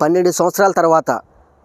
పన్నెండు సంవత్సరాల తర్వాత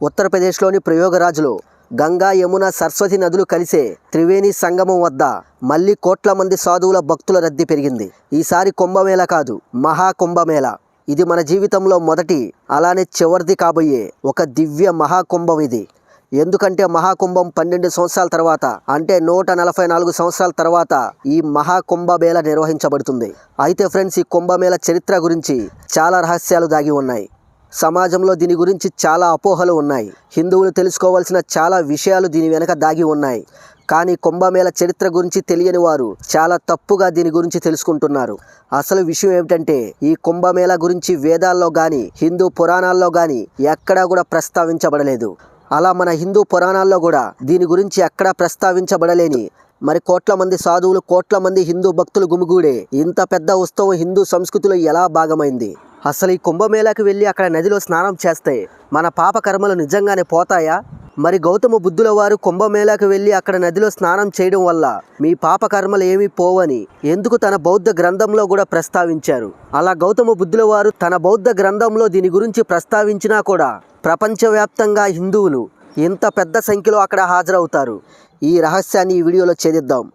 ఉత్తరప్రదేశ్లోని ప్రయోగరాజ్లో గంగా యమున సరస్వతి నదులు కలిసే త్రివేణి సంగమం వద్ద మళ్ళీ కోట్ల మంది సాధువుల భక్తుల రద్దీ పెరిగింది. ఈసారి కుంభమేళ కాదు మహాకుంభమేళ. ఇది మన జీవితంలో మొదటి అలానే చివరిది కాబోయే ఒక దివ్య మహాకుంభం ఇది. ఎందుకంటే మహాకుంభం పన్నెండు సంవత్సరాల తర్వాత అంటే నూట నలభై నాలుగు సంవత్సరాల తర్వాత ఈ మహాకుంభమేళ నిర్వహించబడుతుంది. అయితే ఫ్రెండ్స్ ఈ కుంభమేళ చరిత్ర గురించి చాలా రహస్యాలు దాగి ఉన్నాయి. సమాజంలో దీని గురించి చాలా అపోహలు ఉన్నాయి. హిందువులు తెలుసుకోవాల్సిన చాలా విషయాలు దీని వెనక దాగి ఉన్నాయి. కానీ కుంభమేళ చరిత్ర గురించి తెలియని వారు చాలా తప్పుగా దీని గురించి తెలుసుకుంటున్నారు. అసలు విషయం ఏమిటంటే ఈ కుంభమేళ గురించి వేదాల్లో కానీ హిందూ పురాణాల్లో కానీ ఎక్కడా కూడా ప్రస్తావించబడలేదు. అలా మన హిందూ పురాణాల్లో కూడా దీని గురించి ఎక్కడా ప్రస్తావించబడలేని మరి కోట్ల మంది సాధువులు కోట్ల మంది హిందూ భక్తులు గుమిగూడే ఇంత పెద్ద ఉత్సవం హిందూ సంస్కృతిలో ఎలా భాగమైంది? అసలు ఈ కుంభమేళాకి వెళ్ళి అక్కడ నదిలో స్నానం చేస్తే మన పాప కర్మలు నిజంగానే పోతాయా? మరి గౌతమ బుద్ధుల వారు కుంభమేళాకు వెళ్ళి అక్కడ నదిలో స్నానం చేయడం వల్ల మీ పాప కర్మలు ఏమీ పోవని ఎందుకు తన బౌద్ధ గ్రంథంలో కూడా ప్రస్తావించారు? అలా గౌతమ బుద్ధుల వారు తన బౌద్ధ గ్రంథంలో దీని గురించి ప్రస్తావించినా కూడా ప్రపంచవ్యాప్తంగా హిందువులు ఇంత పెద్ద సంఖ్యలో అక్కడ హాజరవుతారు. ఈ రహస్యాన్ని ఈ వీడియోలో ఛేదిద్దాం.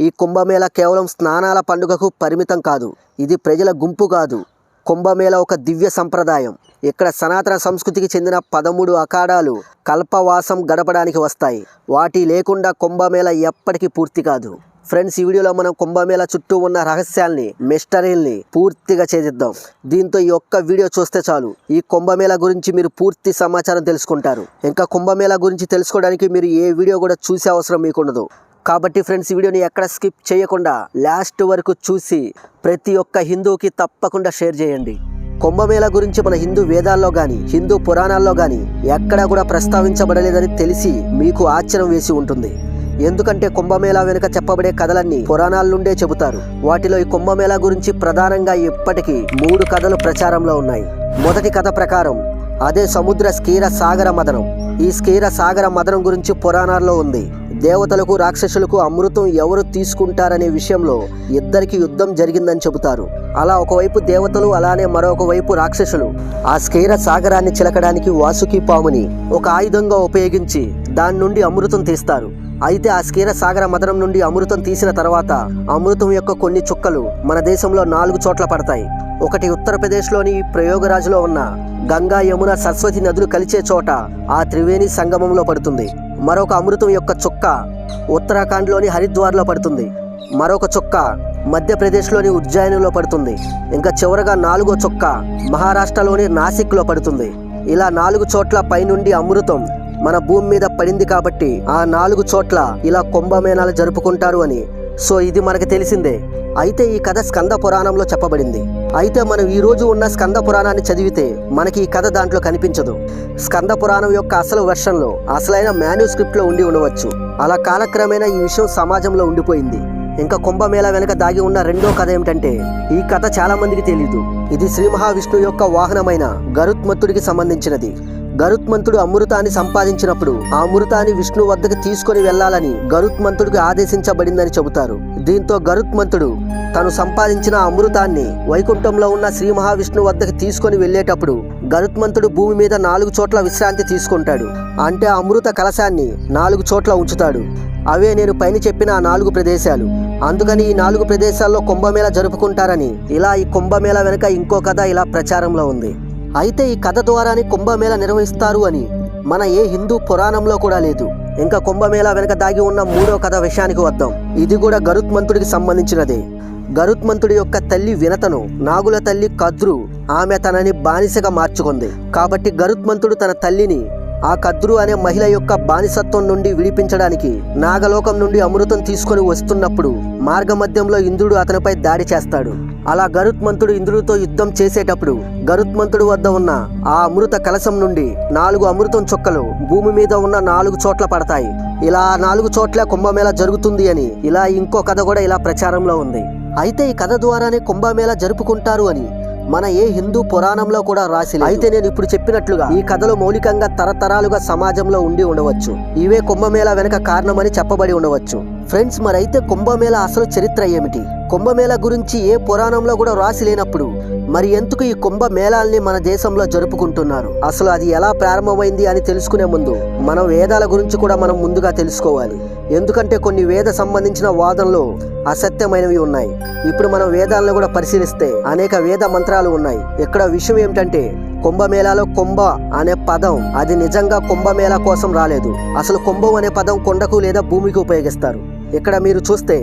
ఈ కుంభమేళ కేవలం స్నానాల పండుగకు పరిమితం కాదు. ఇది ప్రజల గుంపు కాదు. కుంభమేళ ఒక దివ్య సంప్రదాయం. ఇక్కడ సనాతన సంస్కృతికి చెందిన పదమూడు అఖాడాలు కల్పవాసం గడపడానికి వస్తాయి. వాటి లేకుండా కుంభమేళ ఎప్పటికీ పూర్తి కాదు. ఫ్రెండ్స్ ఈ వీడియోలో మనం కుంభమేళ చుట్టూ ఉన్న రహస్యాల్ని మిస్టరీల్ని పూర్తిగా చేదిద్దాం దీంతో ఈ ఒక్క వీడియో చూస్తే చాలు. ఈ కుంభమేళ గురించి మీరు పూర్తి సమాచారం తెలుసుకుంటారు. ఇంకా కుంభమేళ గురించి తెలుసుకోవడానికి మీరు ఏ వీడియో కూడా చూసే అవసరం మీకుండదు. కాబట్టి ఫ్రెండ్స్ ఈ వీడియోని ఎక్కడ స్కిప్ చేయకుండా లాస్ట్ వరకు చూసి ప్రతి ఒక్క హిందూకి తప్పకుండా షేర్ చేయండి. కుంభమేళ గురించి మన హిందూ వేదాల్లో కానీ హిందూ పురాణాల్లో కానీ ఎక్కడా కూడా ప్రస్తావించబడలేదని తెలిసి మీకు ఆశ్చర్యం వేసి ఉంటుంది. ఎందుకంటే కుంభమేళా వెనుక చెప్పబడే కథలన్నీ పురాణాల నుండే చెబుతారు. వాటిలో ఈ కుంభమేళా గురించి ప్రధానంగా ఇప్పటికీ మూడు కథలు ప్రచారంలో ఉన్నాయి. మొదటి కథ ప్రకారం అదే సముద్ర స్కీర సాగర మదనం. ఈ స్కీర సాగర మదనం గురించి పురాణాల్లో ఉంది. దేవతలకు రాక్షసులకు అమృతం ఎవరు తీసుకుంటారనే విషయంలో ఇద్దరికి యుద్ధం జరిగిందని చెబుతారు. అలా ఒకవైపు దేవతలు అలానే మరొక వైపు రాక్షసులు. ఆ స్కీర సాగరాన్ని చిలకడానికి వాసుకి పాముని ఒక ఆయుధంగా ఉపయోగించి దాని నుండి అమృతం తీస్తారు. అయితే ఆ స్కీర సాగర మదనం నుండి అమృతం తీసిన తర్వాత అమృతం యొక్క కొన్ని చుక్కలు మన దేశంలో నాలుగు చోట్ల పడతాయి. ఒకటి ఉత్తరప్రదేశ్లోని ప్రయోగరాజులో ఉన్న గంగా యమున సరస్వతి నదులు కలిసే చోట ఆ త్రివేణి సంగమంలో పడుతుంది. మరొక అమృతం యొక్క చుక్క ఉత్తరాఖండ్లోని హరిద్వార్లో పడుతుంది. మరొక చుక్క మధ్యప్రదేశ్లోని ఉజ్జయినిలో పడుతుంది. ఇంకా చివరగా నాలుగో చుక్క మహారాష్ట్రలోని నాసిక్లో పడుతుంది. ఇలా నాలుగు చోట్ల పైనుండి అమృతం మన భూమి మీద పడింది కాబట్టి ఆ నాలుగు చోట్ల ఇలా కుంభమేళాలు జరుపుకుంటారు అని. సో ఇది మనకు తెలిసిందే. అయితే ఈ కథ స్కంద పురాణంలో చెప్పబడింది. అయితే మనం ఈ రోజు ఉన్న స్కంద పురాణాన్ని చదివితే మనకి ఈ కథ దాంట్లో కనిపించదు. స్కంద పురాణం యొక్క అసలు వెర్షన్లో అసలైన మాన్యుస్క్రిప్ట్లో ఉండి ఉండవచ్చు. అలా కాలక్రమేణా ఈ విషయం సమాజంలో ఉండిపోయింది. ఇంకా కుంభమేళ వెనక దాగి ఉన్న రెండో కథ ఏమిటంటే ఈ కథ చాలా మందికి తెలియదు ఇది శ్రీ మహావిష్ణు యొక్క వాహనమైన గరుత్మంతుడికి సంబంధించినది. గరుత్మంతుడు అమృతాన్ని సంపాదించినప్పుడు ఆ అమృతాన్ని విష్ణు వద్దకు తీసుకొని వెళ్ళాలని గరుత్మంతుడికి ఆదేశించబడిందని చెబుతారు. దీంతో గరుత్మంతుడు తను సంపాదించిన అమృతాన్ని వైకుంఠంలో ఉన్న శ్రీ మహావిష్ణు వద్దకు తీసుకొని వెళ్ళేటప్పుడు గరుత్మంతుడు భూమి మీద నాలుగు చోట్ల విశ్రాంతి తీసుకుంటాడు. అంటే ఆ అమృత కలశాన్ని నాలుగు చోట్ల ఉంచుతాడు. అవే నేను పైన చెప్పిన ఆ నాలుగు ప్రదేశాలు. అందుకని ఈ నాలుగు ప్రదేశాల్లో కుంభమేళ జరుపుకుంటారని ఇలా ఈ కుంభమేళ వెనుక ఇంకో కథ ఇలా ప్రచారంలో ఉంది. అయితే ఈ కథ ద్వారానే కుంభమేళ నిర్వహిస్తారు అని మన ఏ హిందూ పురాణంలో కూడా లేదు. ఇంకా కుంభమేళ వెనుక దాగి ఉన్న మూడో కథ విషయానికి వద్దాం. ఇది కూడా గరుత్మంతుడికి సంబంధించినదే. గరుత్మంతుడి యొక్క తల్లి వినతను నాగుల తల్లి కద్రు ఆమె తనని బానిసగా మార్చుకుంది. కాబట్టి గరుత్మంతుడు తన తల్లిని ఆ కద్రు అనే మహిళ యొక్క బానిసత్వం నుండి విడిపించడానికి నాగలోకం నుండి అమృతం తీసుకొని వస్తున్నప్పుడు మార్గమధ్యంలో ఇంద్రుడు అతనిపై దాడి చేస్తాడు. అలా గరుత్మంతుడు ఇంద్రుడితో యుద్ధం చేసేటప్పుడు గరుత్మంతుడు వద్ద ఉన్న ఆ అమృత కలశం నుండి నాలుగు అమృతం చుక్కలు భూమి మీద ఉన్న నాలుగు చోట్ల పడతాయి. ఇలా నాలుగు చోట్ల కుంభమేళ జరుగుతుంది అని ఇలా ఇంకో కథ కూడా ఇలా ప్రచారంలో ఉంది. అయితే ఈ కథ ద్వారానే కుంభమేళ జరుపుకుంటారు అని మన ఏ హిందూ పురాణంలో కూడా రాసి అయితే నేను ఇప్పుడు చెప్పినట్లుగా ఈ కథలు మౌలికంగా తరతరాలుగా సమాజంలో ఉండి ఉండవచ్చు. ఇవే కుంభమేళ వెనక కారణమని చెప్పబడి ఉండవచ్చు. ఫ్రెండ్స్ మరైతే కుంభమేళ అసలు చరిత్ర ఏమిటి? కుంభమేళ గురించి ఏ పురాణంలో కూడా రాసి లేనప్పుడు మరి ఎందుకు ఈ కుంభ మేళాల్ని మన దేశంలో జరుపుకుంటున్నారు? అసలు అది ఎలా ప్రారంభమైంది అని తెలుసుకునే ముందు మనం వేదాల గురించి కూడా మనం ముందుగా తెలుసుకోవాలి. ఎందుకంటే కొన్ని వేద సంబంధించిన వాదనలు అసత్యమైనవి ఉన్నాయి. ఇప్పుడు మనం వేదాలను కూడా పరిశీలిస్తే అనేక వేద మంత్రాలు ఉన్నాయి. ఇక్కడ విషయం ఏమిటంటే కుంభమేళాలో కుంభ అనే పదం అది నిజంగా కుంభమేళా కోసం రాలేదు. అసలు కుంభం అనే పదం కొండకు లేదా భూమికి ఉపయోగిస్తారు. ఇక్కడ మీరు చూస్తే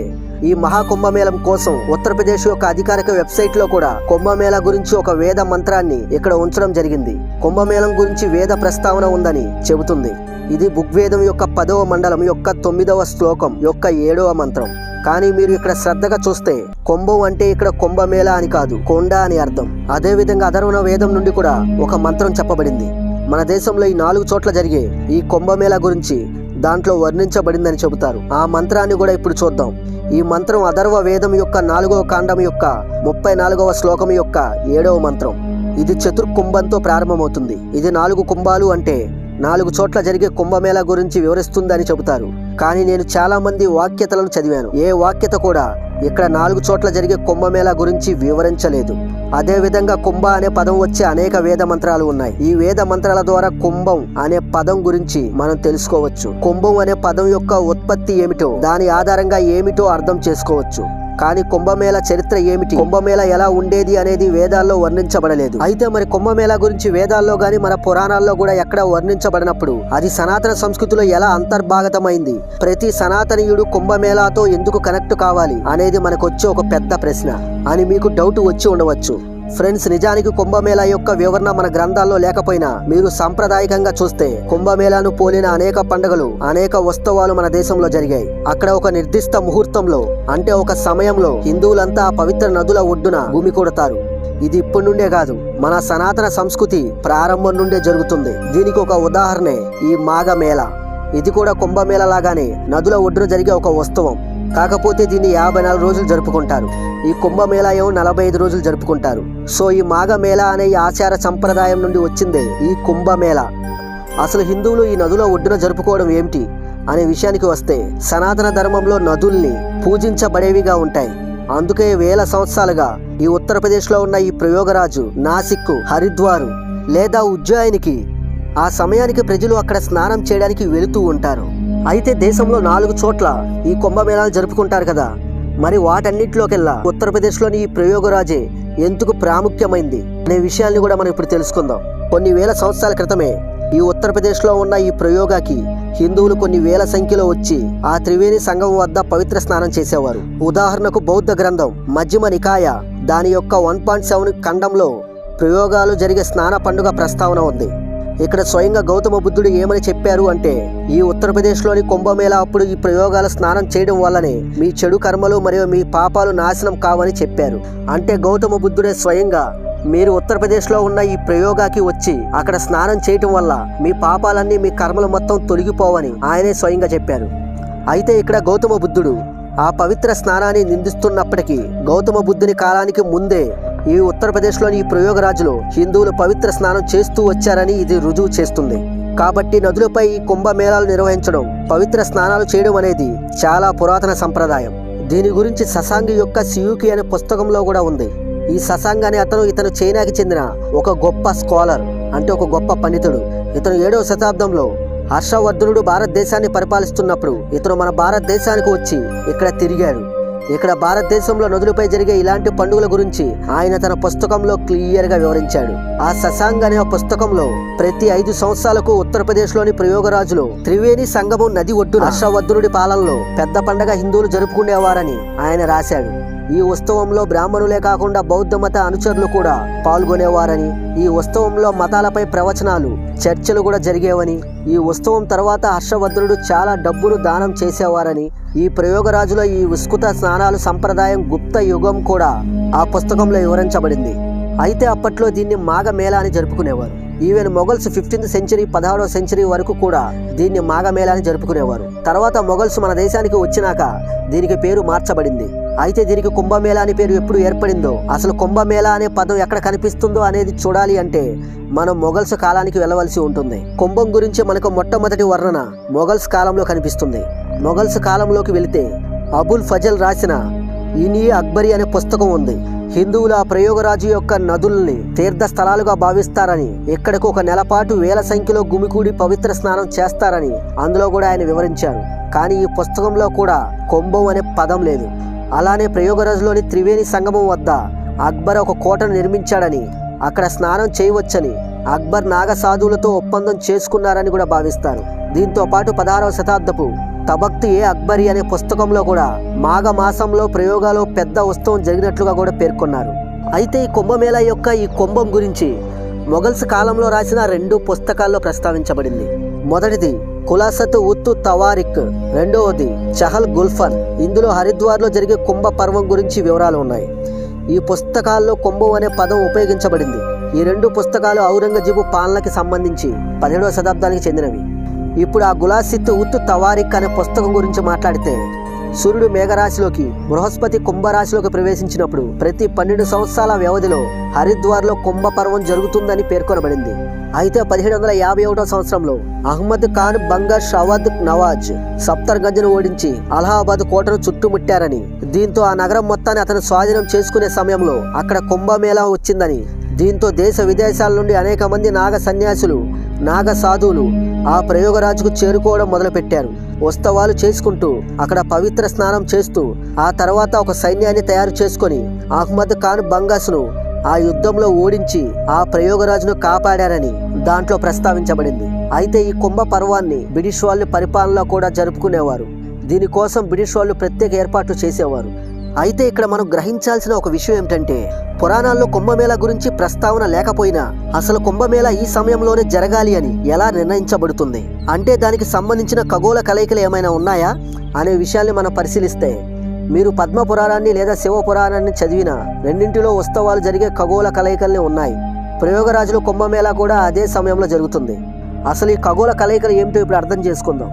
ఈ మహాకుంభమేళం కోసం ఉత్తరప్రదేశ్ యొక్క అధికారిక వెబ్సైట్లో కూడా కుంభమేళా గురించి ఒక వేద మంత్రాన్ని ఇక్కడ ఉంచడం జరిగింది. కుంభమేళం గురించి వేద ప్రస్తావన ఉందని చెబుతుంది. ఇది బుగ్వేదం యొక్క పదవ మండలం యొక్క తొమ్మిదవ శ్లోకం యొక్క ఏడవ మంత్రం. కానీ మీరు ఇక్కడ శ్రద్ధగా చూస్తే కుంభం అంటే ఇక్కడ కుంభమేళ అని కాదు కొండ అని అర్థం. అదేవిధంగా అధర్వణ వేదం నుండి కూడా ఒక మంత్రం చెప్పబడింది. మన దేశంలో ఈ నాలుగు చోట్ల జరిగే ఈ కుంభమేళ గురించి దాంట్లో వర్ణించబడిందని చెబుతారు. ఆ మంత్రాన్ని కూడా ఇప్పుడు చూద్దాం. ఈ మంత్రం అధర్వ వేదం యొక్క నాలుగవ కాండం యొక్క ముప్పై నాలుగవ శ్లోకం యొక్క ఏడవ మంత్రం. ఇది చతుర్కుంభంతో ప్రారంభమవుతుంది. ఇది నాలుగు కుంభాలు అంటే నాలుగు చోట్ల జరిగే కుంభమేళ గురించి వివరిస్తుందని చెబుతారు. కానీ నేను చాలా మంది వాక్యతలను చదివాను. ఏ వాక్యత కూడా ఇక్కడ నాలుగు చోట్ల జరిగే కుంభమేళ గురించి వివరించలేదు. అదేవిధంగా కుంభ అనే పదం వచ్చే అనేక వేద మంత్రాలు ఉన్నాయి. ఈ వేద మంత్రాల ద్వారా కుంభం అనే పదం గురించి మనం తెలుసుకోవచ్చు. కుంభం అనే పదం యొక్క ఉత్పత్తి ఏమిటో దాని ఆధారంగా ఏమిటో అర్థం చేసుకోవచ్చు. కానీ కుంభమేళ చరిత్ర ఏమిటి? కుంభమేళ ఎలా ఉండేది అనేది వేదాల్లో వర్ణించబడలేదు. అయితే మరి కుంభమేళ గురించి వేదాల్లో గాని మన పురాణాల్లో కూడా ఎక్కడ వర్ణించబడినప్పుడు అది సనాతన సంస్కృతిలో ఎలా అంతర్భాగతమైంది? ప్రతి సనాతనీయుడు కుంభమేళాతో ఎందుకు కనెక్ట్ కావాలి అనేది మనకు వచ్చే ఒక పెద్ద ప్రశ్న అని మీకు డౌట్ వచ్చి ఉండవచ్చు. ఫ్రెండ్స్ నిజానికి కుంభమేళా యొక్క వివరణ మన గ్రంథాల్లో లేకపోయినా మీరు సాంప్రదాయకంగా చూస్తే కుంభమేళాను పోలిన అనేక పండుగలు అనేక ఉత్సవాలు మన దేశంలో జరిగాయి. అక్కడ ఒక నిర్దిష్ట ముహూర్తంలో అంటే ఒక సమయంలో హిందువులంతా పవిత్ర నదుల ఒడ్డున భూమి కొడతారు. ఇది ఇప్పటి నుండే కాదు మన సనాతన సంస్కృతి ప్రారంభం నుండే జరుగుతుంది. దీనికి ఒక ఉదాహరణే ఈ మాఘమేళ. ఇది కూడా కుంభమేళ లాగానే నదుల ఒడ్డున జరిగే ఒక ఉత్సవం. కాకపోతే దీన్ని యాభై నాలుగు రోజులు జరుపుకుంటారు. ఈ కుంభమేళ ఏమో నలభై ఐదు రోజులు జరుపుకుంటారు. సో ఈ మాఘమేళ అనే ఈ ఆచార సంప్రదాయం నుండి వచ్చిందే ఈ కుంభమేళ. అసలు హిందువులు ఈ నదుల ఒడ్డున జరుపుకోవడం ఏమిటి అనే విషయానికి వస్తే సనాతన ధర్మంలో నదుల్ని పూజించబడేవిగా ఉంటాయి. అందుకే వేల సంవత్సరాలుగా ఈ ఉత్తరప్రదేశ్లో ఉన్న ఈ ప్రయోగరాజు నాసిక్ హరిద్వారు లేదా ఉజ్జాయినికి ఆ సమయానికి ప్రజలు అక్కడ స్నానం చేయడానికి వెళుతూ ఉంటారు. అయితే దేశంలో నాలుగు చోట్ల ఈ కుంభమేళాలు జరుపుకుంటారు కదా. మరి వాటన్నిటిలోకెల్లా ఉత్తరప్రదేశ్లోని ఈ ప్రయోగరాజే ఎందుకు ప్రాముఖ్యమైంది అనే విషయాల్ని కూడా మనం ఇప్పుడు తెలుసుకుందాం. కొన్ని వేల సంవత్సరాల క్రితమే ఈ ఉత్తరప్రదేశ్లో ఉన్న ఈ ప్రయోగాకి హిందువులు కొన్ని వేల సంఖ్యలో వచ్చి ఆ త్రివేణి సంఘం వద్ద పవిత్ర స్నానం చేసేవారు. ఉదాహరణకు బౌద్ధ గ్రంథం మధ్యమ నికాయ దాని యొక్క వన్ పాయింట్ సెవెన్ ఖండంలో ప్రయోగాలు జరిగే స్నాన పండుగ ప్రస్తావన ఉంది. ఇక్కడ స్వయంగా గౌతమ బుద్ధుడు ఏమని చెప్పారు అంటే ఈ ఉత్తరప్రదేశ్లోని కుంభమేళ అప్పుడు ఈ ప్రయోగాల స్నానం చేయడం వల్లనే మీ చెడు కర్మలు మరియు మీ పాపాలు నాశనం కావని చెప్పారు. అంటే గౌతమ బుద్ధుడే స్వయంగా మీరు ఉత్తరప్రదేశ్లో ఉన్న ఈ ప్రయోగాకి వచ్చి అక్కడ స్నానం చేయటం వల్ల మీ పాపాలన్నీ మీ కర్మలు మొత్తం తొలగిపోవని ఆయనే స్వయంగా చెప్పారు. అయితే ఇక్కడ గౌతమ బుద్ధుడు ఆ పవిత్ర స్నానాన్ని నిందిస్తున్నప్పటికీ గౌతమ బుద్ధుని కాలానికి ముందే ఈ ఉత్తరప్రదేశ్లోని ఈ ప్రయోగరాజులో హిందువులు పవిత్ర స్నానం చేస్తూ వచ్చారని ఇది రుజువు చేస్తుంది. కాబట్టి నదులపై కుంభమేళాలు నిర్వహించడం పవిత్ర స్నానాలు చేయడం అనేది చాలా పురాతన సంప్రదాయం. దీని గురించి ససాంగి యొక్క సియూకి అనే పుస్తకంలో కూడా ఉంది. ఈ ససాంగ్ అనే అతను ఇతను చైనాకి చెందిన ఒక గొప్ప స్కాలర్ అంటే ఒక గొప్ప పండితుడు. ఇతను ఏడవ శతాబ్దంలో హర్షవర్ధనుడు భారతదేశాన్ని పరిపాలిస్తున్నప్పుడు ఇతను మన భారతదేశానికి వచ్చి ఇక్కడ తిరిగాడు. ఇక్కడ భారతదేశంలో నదులపై జరిగే ఇలాంటి పండుగల గురించి ఆయన తన పుస్తకంలో క్లియర్గా వివరించాడు. ఆ ససాంగ్ అనే పుస్తకంలో ప్రతి ఐదు సంవత్సరాలకు ఉత్తరప్రదేశ్లోని ప్రయోగరాజులో త్రివేణి సంగమం నది ఒడ్డు హర్షవర్ధనుడి పాలనలో పెద్ద పండగ హిందువులు జరుపుకునేవారని ఆయన రాశాడు. ఈ ఉత్సవంలో బ్రాహ్మణులే కాకుండా బౌద్ధ మత అనుచరులు కూడా పాల్గొనేవారని ఈ ఉత్సవంలో మతాలపై ప్రవచనాలు చర్చలు కూడా జరిగేవని ఈ ఉత్సవం తర్వాత హర్షవర్ధనుడు చాలా డబ్బును దానం చేసేవారని ఈ ప్రయోగరాజులో ఈ విస్కృత స్నానాలు సంప్రదాయం గుప్త యుగం కూడా ఆ పుస్తకంలో వివరించబడింది. అయితే అప్పట్లో దీన్ని మాఘమేళా అని జరుపుకునేవారు. ఈవెన్ మొఘల్స్ ఫిఫ్టీన్త్ సెంచరీ పదహారవ సెంచరీ వరకు కూడా దీన్ని మాఘమేళా అని జరుపుకునేవారు. తర్వాత మొఘల్స్ మన దేశానికి వచ్చినాక దీనికి పేరు మార్చబడింది. అయితే దీనికి కుంభమేళా అనే పేరు ఎప్పుడు ఏర్పడిందో అసలు కుంభమేళా అనే పదం ఎక్కడ కనిపిస్తుందో అనేది చూడాలి అంటే మనం మొఘల్స్ కాలానికి వెళ్ళవలసి ఉంటుంది. కుంభం గురించి మనకు మొట్టమొదటి వర్ణన మొఘల్స్ కాలంలో కనిపిస్తుంది. మొఘల్స్ కాలంలోకి వెళితే అబుల్ ఫజల్ రాసిన ఇని అక్బరి అనే పుస్తకం ఉంది. హిందువులు ఆ ప్రయోగరాజు యొక్క నదుల్ని తీర్థ స్థలాలుగా భావిస్తారని ఇక్కడకు ఒక నెలపాటు వేల సంఖ్యలో గుమికూడి పవిత్ర స్నానం చేస్తారని అందులో కూడా ఆయన వివరించారు. కానీ ఈ పుస్తకంలో కూడా కుంభం అనే పదం లేదు. అలానే ప్రయోగరాజులోని త్రివేణి సంగమం వద్ద అక్బర్ ఒక కోటను నిర్మించాడని అక్కడ స్నానం చేయవచ్చని అక్బర్ నాగ సాధువులతో ఒప్పందం చేసుకున్నారని కూడా భావిస్తారు. దీంతో పాటు పదహారవ శతాబ్దపు తబక్తి ఏ అక్బరి అనే పుస్తకంలో కూడా మాఘ మాసంలో ప్రయోగాలు పెద్ద ఉత్సవం జరిగినట్లుగా కూడా పేర్కొన్నారు. అయితే ఈ కుంభమేళా యొక్క ఈ కుంభం గురించి మొఘల్స్ కాలంలో రాసిన రెండు పుస్తకాల్లో ప్రస్తావించబడింది. మొదటిది కులాసత్ ఉత్తు తవారిక్. రెండవది చహల్ గుల్ఫన్. ఇందులో హరిద్వార్లో జరిగే కుంభ పర్వం గురించి వివరాలు ఉన్నాయి. ఈ పుస్తకాల్లో కుంభం అనే పదం ఉపయోగించబడింది. ఈ రెండు పుస్తకాలు ఔరంగజేబు పాలనకి సంబంధించి పదిహేడవ శతాబ్దానికి చెందినవి. ఇప్పుడు ఆ గులాసిత్ ఉత్తు తవారిక్ అనే పుస్తకం గురించి మాట్లాడితే సూర్యుడు మేఘరాశిలోకి బృహస్పతి కుంభరాశిలోకి ప్రవేశించినప్పుడు ప్రతి పన్నెండు సంవత్సరాల వ్యవధిలో హరిద్వార్లో కుంభ పర్వం జరుగుతుందని పేర్కొనబడింది. అయితే పదిహేడు వందల యాభై ఒకటో సంవత్సరంలో అహ్మద్ ఖాన్ బంగర్ షవద్ నవాజ్ సప్తర్గంజ్ను ఓడించి అలహాబాద్ కోటను చుట్టుముట్టారని. దీంతో ఆ నగరం మొత్తాన్ని అతను స్వాధీనం చేసుకునే సమయంలో అక్కడ కుంభమేళా వచ్చిందని. దీంతో దేశ విదేశాల నుండి అనేక మంది నాగ సన్యాసులు నాగ సాధువులు ఆ ప్రయోగరాజుకు చేరుకోవడం మొదలుపెట్టారు. ఉత్సవాలు చేసుకుంటూ అక్కడ పవిత్ర స్నానం చేస్తూ ఆ తర్వాత ఒక సైన్యాన్ని తయారు చేసుకొని అహ్మద్ ఖాన్ బంగాస్ను ఆ యుద్ధంలో ఓడించి ఆ ప్రయోగరాజును కాపాడారని దాంట్లో ప్రస్తావించబడింది. అయితే ఈ కుంభ పర్వాన్ని బ్రిటిష్ వాళ్ళు పరిపాలనలో కూడా జరుపుకునేవారు. దీనికోసం బ్రిటిష్ వాళ్ళు ప్రత్యేక ఏర్పాట్లు చేసేవారు. అయితే ఇక్కడ మనం గ్రహించాల్సిన ఒక విషయం ఏమిటంటే పురాణాల్లో కుంభమేళా గురించి ప్రస్తావన లేకపోయినా అసలు కుంభమేళా ఈ సమయంలోనే జరగాలి అని ఎలా నిర్ణయించబడుతుంది? అంటే దానికి సంబంధించిన ఖగోళ కలయికలు ఏమైనా ఉన్నాయా? అనే విషయాన్ని మనం పరిశీలిస్తే మీరు పద్మ పురాణాన్ని లేదా శివ పురాణాన్ని చదివిన రెండింటిలో ఉత్సవాలు జరిగే ఖగోళ కలయికల్ని ఉన్నాయి. ప్రయోగరాజులు కుంభమేళా కూడా అదే సమయంలో జరుగుతుంది. అసలు ఈ ఖగోళ కలయికలు ఏమిటో ఇప్పుడు అర్థం చేసుకుందాం.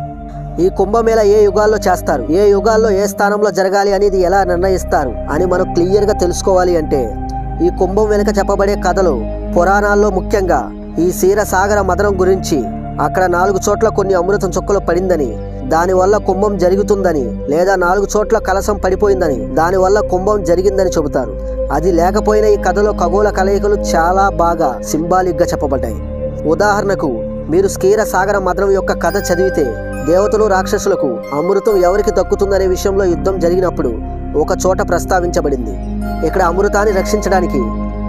ఈ కుంభమేళ ఏ యుగాల్లో చేస్తారు? ఏ యుగాల్లో ఏ స్థానంలో జరగాలి అనేది ఎలా నిర్ణయిస్తారు? అని మనం క్లియర్గా తెలుసుకోవాలి అంటే ఈ కుంభం వెనుక చెప్పబడే కథలు పురాణాల్లో ముఖ్యంగా ఈ క్షీరసాగర మదనం గురించి అక్కడ నాలుగు చోట్ల కొన్ని అమృతం చుక్కలు పడిందని దానివల్ల కుంభం జరుగుతుందని లేదా నాలుగు చోట్ల కలసం పడిపోయిందని దానివల్ల కుంభం జరిగిందని చెబుతారు. అది లేకపోయినా ఈ కథలో ఖగోళ కలయికలు చాలా బాగా సింబాలిక్గా చెప్పబడ్డాయి. ఉదాహరణకు మీరు స్కీర సాగర మద్రం యొక్క కథ చదివితే దేవతలు రాక్షసులకు అమృతం ఎవరికి దక్కుతుందనే విషయంలో యుద్ధం జరిగినప్పుడు ఒక చోట ప్రస్తావించబడింది. ఇక్కడ అమృతాన్ని రక్షించడానికి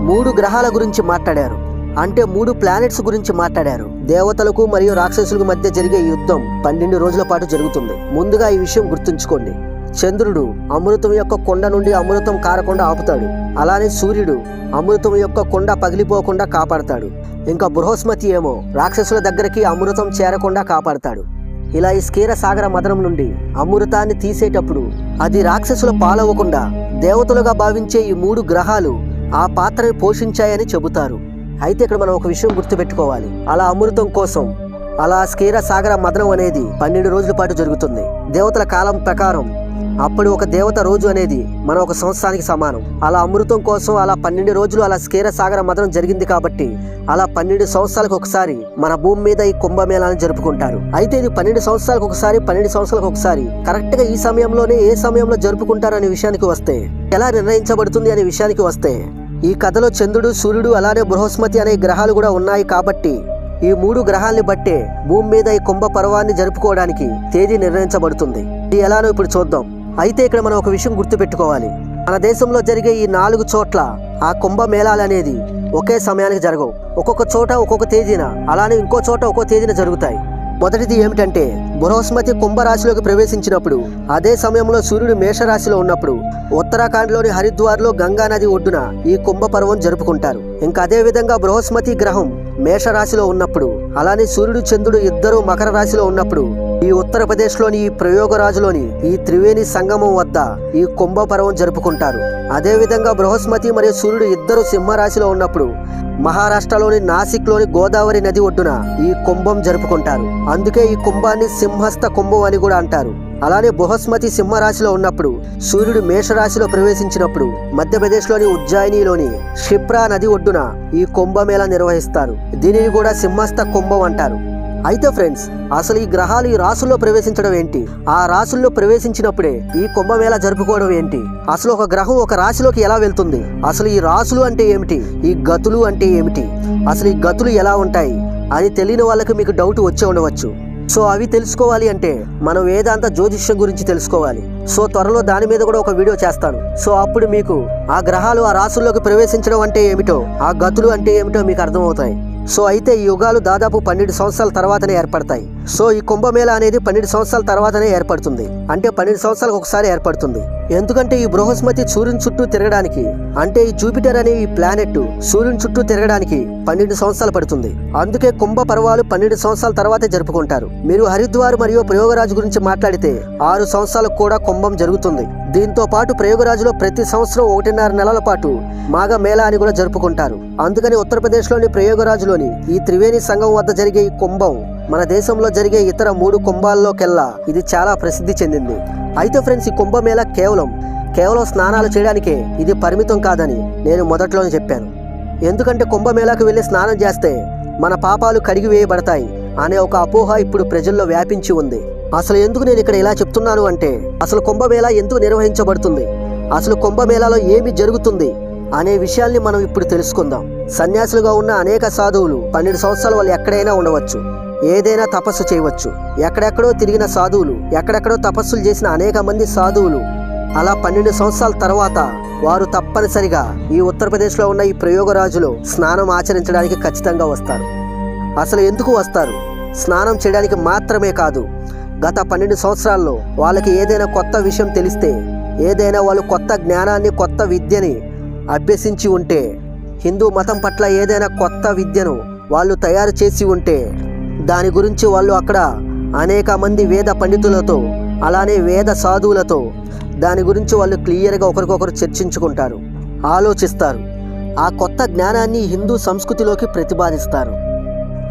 మూడు గ్రహాల గురించి మాట్లాడారు. అంటే మూడు ప్లానెట్స్ గురించి మాట్లాడారు. దేవతలకు మరియు రాక్షసులకు మధ్య జరిగే యుద్ధం పన్నెండు రోజుల పాటు జరుగుతుంది. ముందుగా ఈ విషయం గుర్తుంచుకోండి. చంద్రుడు అమృతం యొక్క కొండ నుండి అమృతం కారకుండా ఆపుతాడు. అలానే సూర్యుడు అమృతం యొక్క కొండ పగిలిపోకుండా కాపాడతాడు. ఇంకా బృహస్పతి ఏమో రాక్షసుల దగ్గరికి అమృతం చేరకుండా కాపాడతాడు. ఇలా ఈ స్కీర సాగర మదనం నుండి అమృతాన్ని తీసేటప్పుడు అది రాక్షసుల పాలవ్వకుండా దేవతలుగా భావించే ఈ మూడు గ్రహాలు ఆ పాత్రని పోషించాయని చెబుతారు. అయితే ఇక్కడ మనం ఒక విషయం గుర్తుపెట్టుకోవాలి. అలా అమృతం కోసం అలా స్కీర సాగర మదనం అనేది పన్నెండు రోజుల పాటు జరుగుతుంది. దేవతల కాలం ప్రకారం అప్పుడు ఒక దేవత రోజు అనేది మన ఒక సంవత్సరానికి సమానం. అలా అమృతం కోసం అలా పన్నెండు రోజులు అలా స్కేర సాగర మదనం జరిగింది కాబట్టి అలా పన్నెండు సంవత్సరాలకు ఒకసారి మన భూమి మీద ఈ కుంభమేళాన్ని జరుపుకుంటారు. అయితే ఇది పన్నెండు సంవత్సరాలకు ఒకసారి పన్నెండు సంవత్సరాలకు ఒకసారి. కరెక్ట్గా ఈ సమయంలోనే ఏ సమయంలో జరుపుకుంటారు అనే విషయానికి వస్తే ఎలా నిర్ణయించబడుతుంది అనే విషయానికి వస్తే ఈ కథలో చంద్రుడు సూర్యుడు అలానే బృహస్పతి అనే గ్రహాలు కూడా ఉన్నాయి కాబట్టి ఈ మూడు గ్రహాల్ని బట్టే భూమి మీద ఈ కుంభ పర్వాన్ని జరుపుకోవడానికి తేదీ నిర్ణయించబడుతుంది. ఇది ఎలానో ఇప్పుడు చూద్దాం. అయితే ఇక్కడ మనం ఒక విషయం గుర్తుపెట్టుకోవాలి. మన దేశంలో జరిగే ఈ నాలుగు చోట్ల ఆ కుంభ మేళాలు అనేది ఒకే సమయానికి జరగవు. ఒక్కొక్క చోట ఒక్కొక్క తేదీన అలానే ఇంకో చోట ఒక్కో తేదీన జరుగుతాయి. మొదటిది ఏమిటంటే బృహస్మతి కుంభరాశిలోకి ప్రవేశించినప్పుడు అదే సమయంలో సూర్యుడు మేషరాశిలో ఉన్నప్పుడు ఉత్తరాఖండ్లోని హరిద్వార్లో గంగా నది ఒడ్డున ఈ కుంభ పర్వం జరుపుకుంటారు. ఇంకా అదే విధంగా బృహస్పతి గ్రహం మేషరాశిలో ఉన్నప్పుడు అలానే సూర్యుడు చంద్రుడు ఇద్దరు మకర రాశిలో ఉన్నప్పుడు ఈ ఉత్తరప్రదేశ్లోని ఈ ప్రయోగరాజులోని ఈ త్రివేణి సంగమం వద్ద ఈ కుంభ పర్వం జరుపుకుంటారు అదేవిధంగా బృహస్మతి మరియు సూర్యుడు ఇద్దరు సింహరాశిలో ఉన్నప్పుడు మహారాష్ట్రలోని నాసిక్లోని గోదావరి నది ఒడ్డున ఈ కుంభం జరుపుకుంటారు. అందుకే ఈ కుంభాన్ని సింహస్థ కుంభం అని కూడా అంటారు. అలానే బృహస్మతి సింహరాశిలో ఉన్నప్పుడు సూర్యుడు మేషరాశిలో ప్రవేశించినప్పుడు మధ్యప్రదేశ్లోని ఉజ్జాయినిలోని క్షిప్రా నది ఒడ్డున ఈ కుంభమేళ నిర్వహిస్తారు. దీనిని కూడా సింహస్థ కుంభం అంటారు. అయితే ఫ్రెండ్స్ అసలు ఈ గ్రహాలు ఈ రాసుల్లో ప్రవేశించడం ఏంటి? ఆ రాసుల్లో ప్రవేశించినప్పుడే ఈ కుంభమేళ జరుపుకోవడం ఏంటి? అసలు ఒక గ్రహం ఒక రాశిలోకి ఎలా వెళ్తుంది? అసలు ఈ రాసులు అంటే ఏమిటి? ఈ గతులు అంటే ఏమిటి? అసలు ఈ గతులు ఎలా ఉంటాయి? అని తెలియని వాళ్ళకి మీకు డౌట్ వచ్చే ఉండవచ్చు. సో అవి తెలుసుకోవాలి అంటే మనం వేదాంత జ్యోతిష్యం గురించి తెలుసుకోవాలి. సో త్వరలో దాని మీద కూడా ఒక వీడియో చేస్తాను. సో అప్పుడు మీకు ఆ గ్రహాలు ఆ రాసుల్లోకి ప్రవేశించడం అంటే ఏమిటో ఆ గతులు అంటే ఏమిటో మీకు అర్థమవుతాయి. సో అయితే ఈ యుగాలు దాదాపు పన్నెండు సంవత్సరాల తర్వాతనే ఏర్పడతాయి. సో ఈ కుంభమేళ అనేది పన్నెండు సంవత్సరాల తర్వాతనే ఏర్పడుతుంది. అంటే పన్నెండు సంవత్సరాలకు ఒకసారి ఏర్పడుతుంది. ఎందుకంటే ఈ బృహస్పతి సూర్యుని చుట్టూ తిరగడానికి అంటే ఈ జూపిటర్ అనే ఈ ప్లానెట్ సూర్యుని చుట్టూ తిరగడానికి పన్నెండు సంవత్సరాలు పడుతుంది. అందుకే కుంభ పర్వాలు పన్నెండు సంవత్సరాల తర్వాతే జరుపుకుంటారు. మీరు హరిద్వార్ మరియు ప్రయోగరాజు గురించి మాట్లాడితే ఆరు సంవత్సరాలకు కూడా కుంభం జరుగుతుంది. దీంతో పాటు ప్రయోగరాజులో ప్రతి సంవత్సరం ఒకటిన్నర నెలల పాటు మాఘ మేళా అని కూడా జరుపుకుంటారు. అందుకని ఉత్తరప్రదేశ్లోని ప్రయోగరాజులోని ఈ త్రివేణి సంఘం వద్ద జరిగే ఈ కుంభం మన దేశంలో జరిగే ఇతర మూడు కుంభాల్లోకెల్లా ఇది చాలా ప్రసిద్ధి చెందింది. అయితే ఫ్రెండ్స్ ఈ కుంభమేళ కేవలం కేవలం స్నానాలు చేయడానికే ఇది పరిమితం కాదని నేను మొదట్లోనే చెప్పాను. ఎందుకంటే కుంభమేళాకు వెళ్ళి స్నానం చేస్తే మన పాపాలు కడిగి వేయబడతాయి అనే ఒక అపోహ ఇప్పుడు ప్రజల్లో వ్యాపించి ఉంది. అసలు ఎందుకు నేను ఇక్కడ ఇలా చెప్తున్నాను అంటే అసలు కుంభమేళ ఎందుకు నిర్వహించబడుతుంది? అసలు కుంభమేళాలో ఏమి జరుగుతుంది? అనే విషయాల్ని మనం ఇప్పుడు తెలుసుకుందాం. సన్యాసులుగా ఉన్న అనేక సాధువులు పన్నెండు సంవత్సరాలు వాళ్ళు ఎక్కడైనా ఉండవచ్చు. ఏదైనా తపస్సు చేయవచ్చు. ఎక్కడెక్కడో తిరిగిన సాధువులు ఎక్కడెక్కడో తపస్సులు చేసిన అనేక మంది సాధువులు. అలా పన్నెండు సంవత్సరాల తర్వాత వారు తప్పనిసరిగా ఈ ఉత్తరప్రదేశ్లో ఉన్న ఈ ప్రయోగరాజులో స్నానం ఆచరించడానికి ఖచ్చితంగా వస్తారు. అసలు ఎందుకు వస్తారు? స్నానం చేయడానికి మాత్రమే కాదు గత పన్నెండు సంవత్సరాల్లో వాళ్ళకి ఏదైనా కొత్త విషయం తెలిస్తే ఏదైనా వాళ్ళు కొత్త జ్ఞానాన్ని కొత్త విద్యని అభ్యసించి ఉంటే హిందూ మతం పట్ల ఏదైనా కొత్త విద్యను వాళ్ళు తయారు చేసి ఉంటే దాని గురించి వాళ్ళు అక్కడ అనేక మంది వేద పండితులతో అలానే వేద సాధువులతో దాని గురించి వాళ్ళు క్లియర్గా ఒకరికొకరు చర్చించుకుంటారు ఆలోచిస్తారు. ఆ కొత్త జ్ఞానాన్ని హిందూ సంస్కృతిలోకి ప్రతిపాదిస్తారు.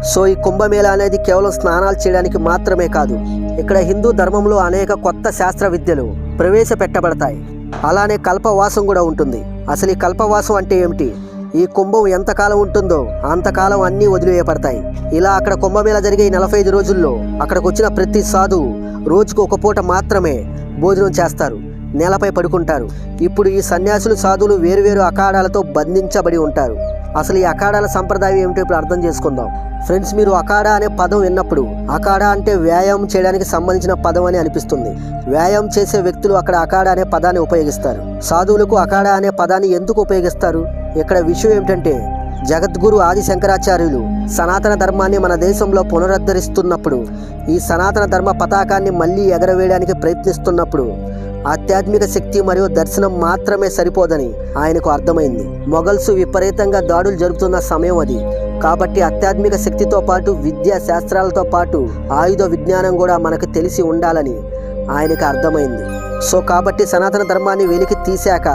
సో ఈ కుంభమేళ అనేది కేవలం స్నానాలు చేయడానికి మాత్రమే కాదు ఇక్కడ హిందూ ధర్మంలో అనేక కొత్త శాస్త్ర విద్యలు ప్రవేశపెట్టబడతాయి. అలానే కల్పవాసం కూడా ఉంటుంది. అసలు ఈ కల్పవాసం అంటే ఏమిటి? ఈ కుంభం ఎంతకాలం ఉంటుందో అంతకాలం అన్నీ వదిలివేయబడతాయి. ఇలా అక్కడ కుంభమేళ జరిగే ఈ నలభై ఐదు రోజుల్లో అక్కడికి వచ్చిన ప్రతి సాధువు రోజుకు ఒక పూట మాత్రమే భోజనం చేస్తారు నేలపై పడుకుంటారు. ఇప్పుడు ఈ సన్యాసులు సాధువులు వేరువేరు అఖాడాలతో బంధించబడి ఉంటారు. అసలు ఈ అఖాడాల సంప్రదాయం ఏమిటో ఇప్పుడు అర్థం చేసుకుందాం. ఫ్రెండ్స్ మీరు అఖాడా అనే పదం విన్నప్పుడు అఖాడా అంటే వ్యాయామం చేయడానికి సంబంధించిన పదం అని అనిపిస్తుంది. వ్యాయామం చేసే వ్యక్తులు అక్కడ అఖాడా అనే పదాన్ని ఉపయోగిస్తారు. సాధువులకు అఖాడా అనే పదాన్ని ఎందుకు ఉపయోగిస్తారు? ఇక్కడ విషయం ఏమిటంటే జగద్గురు ఆది శంకరాచార్యులు సనాతన ధర్మాన్ని మన దేశంలో పునరుద్ధరిస్తున్నప్పుడు ఈ సనాతన ధర్మ పతాకాన్ని మళ్ళీ ఎగరవేయడానికి ప్రయత్నిస్తున్నప్పుడు ఆధ్యాత్మిక శక్తి మరియు దర్శనం మాత్రమే సరిపోదని ఆయనకు అర్థమైంది. మొఘల్స్ విపరీతంగా దాడులు జరుపుతున్న సమయం అది. కాబట్టి ఆధ్యాత్మిక శక్తితో పాటు విద్యా శాస్త్రాలతో పాటు ఆయుధ విజ్ఞానం కూడా మనకు తెలిసి ఉండాలని ఆయనకు అర్థమైంది. సో కాబట్టి సనాతన ధర్మాన్ని వెలికి తీశాక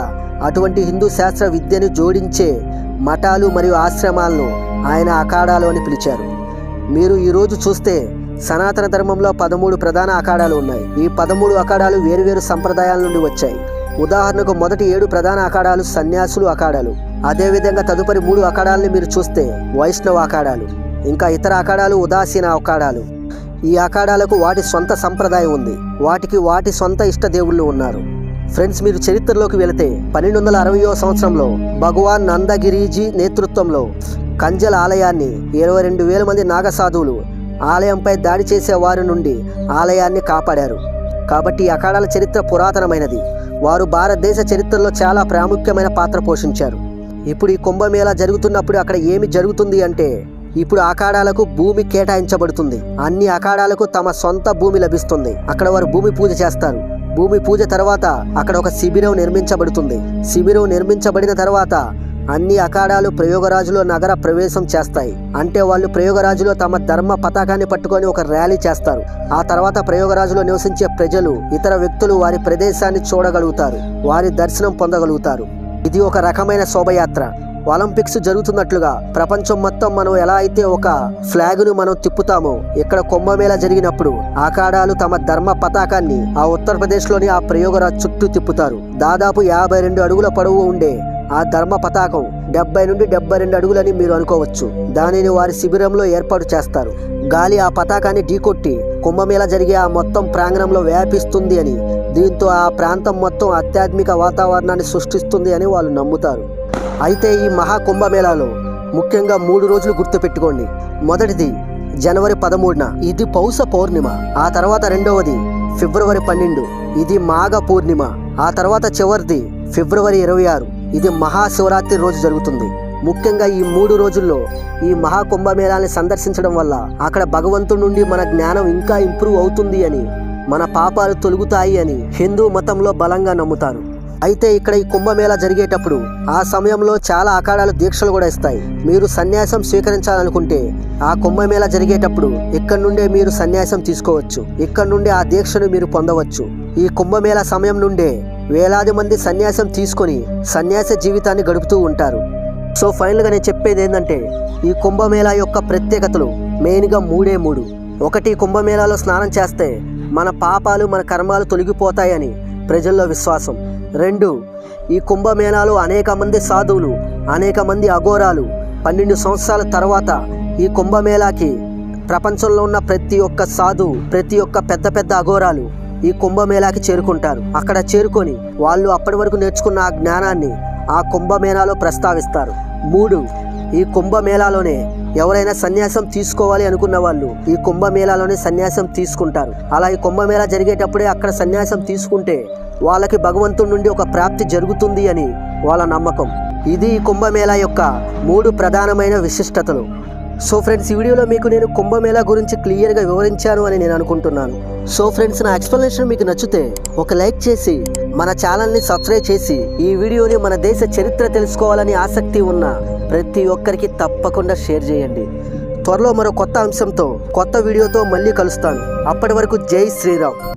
అటువంటి హిందూ శాస్త్ర విద్యను జోడించే మఠాలు మరియు ఆశ్రమాలను ఆయన అఖాడాలు అని పిలిచారు. మీరు ఈరోజు చూస్తే సనాతన ధర్మంలో పదమూడు ప్రధాన అఖాడాలు ఉన్నాయి. ఈ పదమూడు అఖాడాలు వేరువేరు సంప్రదాయాల నుండి వచ్చాయి. ఉదాహరణకు మొదటి ఏడు ప్రధాన అఖాడాలు సన్యాసులు అఖాడాలు. అదేవిధంగా తదుపరి మూడు అఖాడాలను మీరు చూస్తే వైష్ణవ అఖాడాలు. ఇంకా ఇతర అఖాడాలు ఉదాసీన అఖాడాలు. ఈ అఖాడాలకు వాటి సొంత సంప్రదాయం ఉంది. వాటికి వాటి సొంత ఇష్ట దేవుళ్ళు ఉన్నారు. ఫ్రెండ్స్ మీరు చరిత్రలోకి వెళితే పన్నెండు వందల అరవయో సంవత్సరంలో భగవాన్ నందగిరిజీ నేతృత్వంలో కంజల్ ఆలయాన్ని ఇరవై రెండు వేల మంది నాగసాధువులు ఆలయంపై దాడి చేసే వారి నుండి ఆలయాన్ని కాపాడారు. కాబట్టి ఈ అఖాడాల చరిత్ర పురాతనమైనది. వారు భారతదేశ చరిత్రలో చాలా ప్రాముఖ్యమైన పాత్ర పోషించారు. ఇప్పుడు ఈ కుంభమేళా జరుగుతున్నప్పుడు అక్కడ ఏమి జరుగుతుంది అంటే ఇప్పుడు అఖాడాలకు భూమి కేటాయించబడుతుంది. అన్ని అఖాడాలకు తమ సొంత భూమి లభిస్తుంది. అక్కడ వారు భూమి పూజ చేస్తారు. భూమి పూజ తర్వాత అక్కడ ఒక శిబిరం నిర్మించబడుతుంది. శిబిరం నిర్మించబడిన తర్వాత అన్ని అఖాడాలు ప్రయోగరాజులో నగర ప్రవేశం చేస్తాయి. అంటే వాళ్ళు ప్రయోగరాజులో తమ ధర్మ పతాకాన్ని పట్టుకొని ఒక ర్యాలీ చేస్తారు. ఆ తర్వాత ప్రయోగరాజులో నివసించే ప్రజలు ఇతర వ్యక్తులు వారి ప్రదేశాన్ని చూడగలుగుతారు. వారి దర్శనం పొందగలుగుతారు. ఇది ఒక రకమైన శోభయాత్ర. ఒలింపిక్స్ జరుగుతున్నట్లుగా ప్రపంచం మొత్తం మనం ఎలా అయితే ఒక ఫ్లాగును మనం తిప్పుతామో ఇక్కడ కుంభమేళా జరిగినప్పుడు ఆకాడాలు తమ ధర్మ పతాకాన్ని ఆ ఉత్తరప్రదేశ్లోని ఆ ప్రయోగరాజ్ చుట్టూ తిప్పుతారు. దాదాపు యాభై రెండు అడుగుల పొడవు ఉండే ఆ ధర్మ పతాకం డెబ్బై నుండి డెబ్బై రెండు అడుగులని మీరు అనుకోవచ్చు. దానిని వారి శిబిరంలో ఏర్పాటు చేస్తారు. గాలి ఆ పతాకాన్ని ఢీకొట్టి కుంభమేళ జరిగే ఆ మొత్తం ప్రాంగణంలో వ్యాపిస్తుంది అని దీంతో ఆ ప్రాంతం మొత్తం ఆధ్యాత్మిక వాతావరణాన్ని సృష్టిస్తుంది అని వాళ్ళు నమ్ముతారు. అయితే ఈ మహా కుంభమేళాలో ముఖ్యంగా మూడు రోజులు గుర్తుపెట్టుకోండి. మొదటిది జనవరి పదమూడున ఇది పౌష పౌర్ణిమ. ఆ తర్వాత రెండవది ఫిబ్రవరి పన్నెండు ఇది మాఘ పూర్ణిమ. ఆ తర్వాత చివరిది ఫిబ్రవరి ఇరవై ఆరు. ఇది మహాశివరాత్రి రోజు జరుగుతుంది. ముఖ్యంగా ఈ మూడు రోజుల్లో ఈ మహాకుంభమేళాన్ని సందర్శించడం వల్ల అక్కడ భగవంతుడి నుండి మన జ్ఞానం ఇంకా ఇంప్రూవ్ అవుతుంది అని మన పాపాలు తొలుగుతాయి అని హిందూ మతంలో బలంగా నమ్ముతారు. అయితే ఇక్కడ ఈ కుంభమేళా జరిగేటప్పుడు ఆ సమయంలో చాలా అఖాడాలు దీక్షలు కూడా ఇస్తాయి. మీరు సన్యాసం స్వీకరించాలనుకుంటే ఆ కుంభమేళా జరిగేటప్పుడు ఇక్కడ నుండే మీరు సన్యాసం తీసుకోవచ్చు. ఇక్కడ నుండి ఆ దీక్షను మీరు పొందవచ్చు. ఈ కుంభమేళా సమయం నుండే వేలాది మంది సన్యాసం తీసుకొని సన్యాస జీవితాన్ని గడుపుతూ ఉంటారు. సో ఫైనల్గా నేను చెప్పేది ఏంటంటే ఈ కుంభమేళా యొక్క ప్రత్యేకతలు మెయిన్గా మూడే మూడు. ఒకటి కుంభమేళాలో స్నానం చేస్తే మన పాపాలు మన కర్మాలు తొలగిపోతాయని ప్రజల్లో విశ్వాసం. రెండు ఈ కుంభమేళాలో అనేక మంది సాధువులు అనేక మంది అఘోరాలు పన్నెండు సంవత్సరాల తర్వాత ఈ కుంభమేళాకి ప్రపంచంలో ఉన్న ప్రతి ఒక్క సాధు ప్రతి ఒక్క పెద్ద పెద్ద అఘోరాలు ఈ కుంభమేళాకి చేరుకుంటారు. అక్కడ చేరుకొని వాళ్ళు అప్పటి వరకు నేర్చుకున్న ఆ జ్ఞానాన్ని ఆ కుంభమేళాలో ప్రస్తావిస్తారు. మూడు ఈ కుంభమేళాలోనే ఎవరైనా సన్యాసం తీసుకోవాలి అనుకున్న వాళ్ళు ఈ కుంభమేళాలోనే సన్యాసం తీసుకుంటారు. అలా ఈ కుంభమేళా జరిగేటప్పుడే అక్కడ సన్యాసం తీసుకుంటే వాళ్ళకి భగవంతుడి నుండి ఒక ప్రాప్తి జరుగుతుంది అని వాళ్ళ నమ్మకం. ఇది ఈ కుంభమేళా యొక్క మూడు ప్రధానమైన విశిష్టతలు. సో ఫ్రెండ్స్ ఈ వీడియోలో మీకు నేను కుంభమేళా గురించి క్లియర్గా వివరించాను అని నేను అనుకుంటున్నాను. సో ఫ్రెండ్స్ నా ఎక్స్ప్లెనేషన్ మీకు నచ్చితే ఒక లైక్ చేసి మన ఛానల్ని సబ్స్క్రైబ్ చేసి ఈ వీడియోని మన దేశ చరిత్ర తెలుసుకోవాలని ఆసక్తి ఉన్న ప్రతి ఒక్కరికి తప్పకుండా షేర్ చేయండి. త్వరలో మరో కొత్త అంశంతో కొత్త వీడియోతో మళ్ళీ కలుస్తాను. అప్పటి వరకు జై శ్రీరామ్.